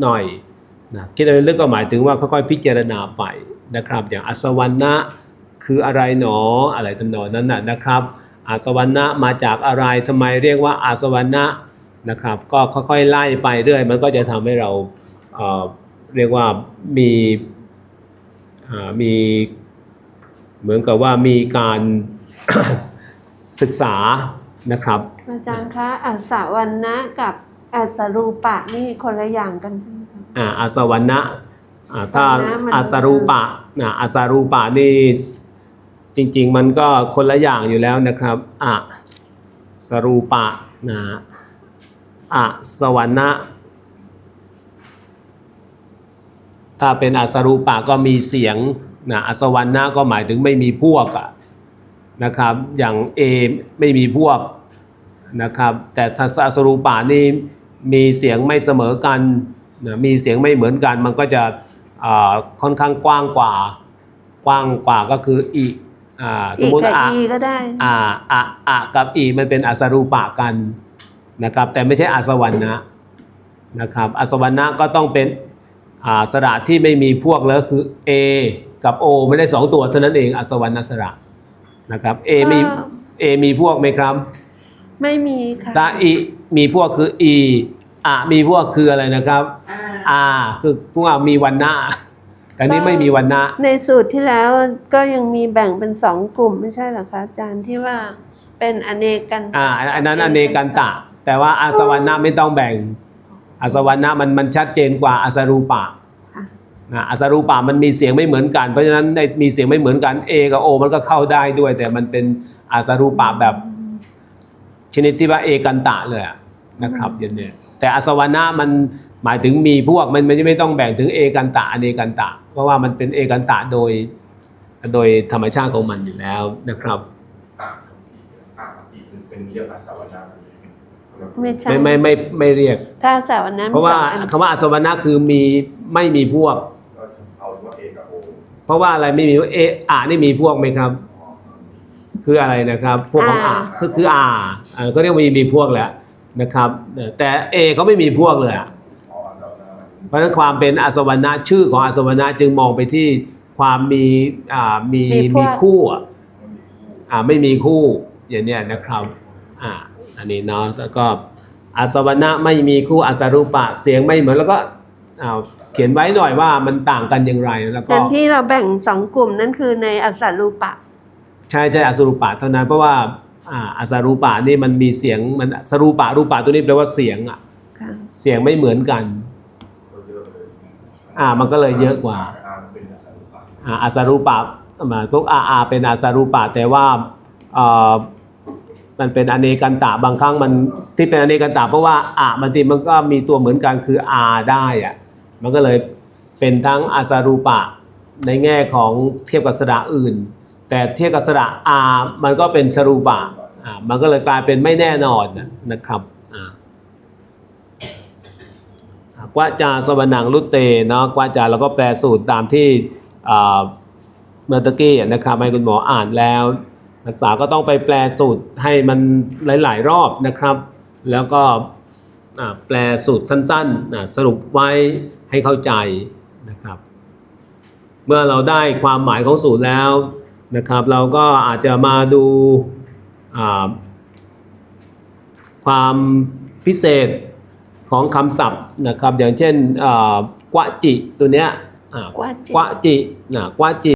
หน่อยนะคิดอะไรลึกก็หมายถึงว่าค่อยๆพิจารณาไปนะครับ อย่างอสวรรณะคืออะไรหนออะไรตำนองนั้นนะนะครับ อาสวรรณะมาจากอะไรทำไมเรียกว่าอาสวรรณะนะครับ ก็ค่อยๆไล่ไปเรื่อย มันก็จะทำให้เราเเรียกว่ามีมีเหมือนกับว่ามีการศึกษานะครับอาจารย์คะอัศวันนะกับ อัสรูปะนี่คนละอย่างกันใช่ไหมคะอ่าอาสวรรณะอ่าถ้าสวรรณะมันอาสรูปะนะอาสรูปะนี่จริง ๆ มันก็คนละอย่างอยู่แล้วนะครับอะสรูปะนะอะสวรรณะถ้าเป็นอาสรูปะก็มีเสียงนะอสวรรณะก็หมายถึงไม่มีพวกอะนะครับ อย่าง A ไม่มีพวกนะครับ แต่ถ้าอาสรูปะนี่ มีเสียงไม่เสมอกันนะมีเสียงไม่เหมือนกัน มันก็จะอ่าค่อนข้างกว้างกว่า กว้างกว่าก็คืออีอ่าสอีมกมติกับอะอีก็ได้อ่าอะอะกับอีมันเป็นอสรูปะกันนะครับ แต่ไม่ใช่อสวรรณะนะครับอสวรรณะก็ต้องเป็นอ่าสระที่ไม่มีพวกแล้วคือ A กับ O ไม่ได้สองตัวเท่านั้นเองอสวรรณสระนะครับ A มีก็ A มีพวกไหมครับ ไม่มีค่ะถ้า E มีพวกคือ E อะมีพวกคืออะไรนะครับอ่า R คือพวกมีวันหน้าแต่นี้ไม่มีวันหน้า ในสูตรที่แล้วก็ยังมีแบ่งเป็นสองกลุ่มไม่ใช่เหรอคะอาจารย์ที่ว่าเป็นอเนกันอ่าอันอันนั้นอเนกันตะ แต่ว่าอาสวรรณะไม่ต้องแบ่ง อาสวรรณะมันมันชัดเจนกว่าอาสรูปะค่ะนะอาสรูปะมันมีเสียงไม่เหมือนกัน เพราะฉะนั้นในมีเสียงไม่เหมือนกัน A กับ O มันก็เข้าได้ด้วย แต่มันเป็นอาสรูปะแบบ ชนิดที่ว่าเอกันตะเลยอะนะครับอย่างเนี้ย แต่อสวรรณะมันหมายถึงมีพวกมันไม่ไม่ต้องแบ่งถึงเอกันตะอเนกันตะ เพราะว่ามันเป็นเอกันตะโดย โดยธรรมชาติของมันอยู่แล้วนะครับอ่าอ่าอีกเป็นเรียกอสวนาไม่ใช่ไม่ไม่ไม่ไม่เรียก ถ้าสวนนั้นเพราะว่าสองอันคำว่าอสวรรณะคือมีไม่มีพวกเพราะว่าอะไรไม่มีเออะนี่มีพวกไหมครับ คืออะไรนะครับ พวกของอะคืออาอ่าก็เรียกว่ามีมีพวกแหละ นะครับเออแต่เอเขาไม่มีพวกเลยอะอ๋อเราได้เพราะฉะนั้นความเป็นอาสวรรณะชื่อของอาสวรรณะจึงมองไปที่ความมีอ่ามีมีคู่อะมันมีคู่อ่าไม่มีคู่อย่างเนี้ยนะครับอ่าอันนี้เนาะแล้วก็อาสวรรณะไม่มีคู่อาสารูปะเสียงไม่เหมือนแล้วก็อ่าเขียนไว้หน่อยว่ามันต่างกันอย่างไรแล้วก็ แต่ที่เราแบ่งสองกลุ่มนั่นคือในอัสรูปะ ใช่ใช่อาสารูปะเท่านั้นเพราะว่า อ่าอาสารูปะนี่มันมีเสียงมันสรูปะรูปะตัวนี้แปลว่าเสียงอะค่ะเสียงไม่เหมือนกันก็เยอะเลยอ่ามันก็เลยเยอะกว่าอ่าเป็นอาสาลูปะอ่าอาสารูปะมาพวกอาอาเป็นอาสารูปะแต่ว่าเอ่อมันเป็นอเนกันตะบางครั้งมันที่เป็นอเนกันตะเพราะว่าอะบางทีมันก็มีตัวเหมือนกันคืออาได้อะมันก็เลยเป็นทั้งอาสารูปะในแง่ของเทียบกับสระอื่น แต่เทียบกับสระอามันก็เป็นสรูปะอ่ามันก็เลยกลายเป็นไม่แน่นอนนะครับอ่ากวาจาสวนังรุเตเนาะกวาจาแล้วก็แปลสูตรตามที่เมื่อตะกี้นะครับให้คุณหมออ่านแล้วนักศึกษาก็ต้องไปแปลสูตรให้มันหลาย ๆ รอบนะครับ แล้วก็แปลสูตรสั้นๆ สรุปไว้ให้เข้าใจนะครับ เมื่อเราได้ความหมายของสูตรแล้ว นะครับ เราก็อาจจะมาดูอ่าความพิเศษของคำศัพท์นะครับ อย่างเช่นอ่ากวะจิตัวเนี้ยอ่ากวะจิกวะจินะกวะจิ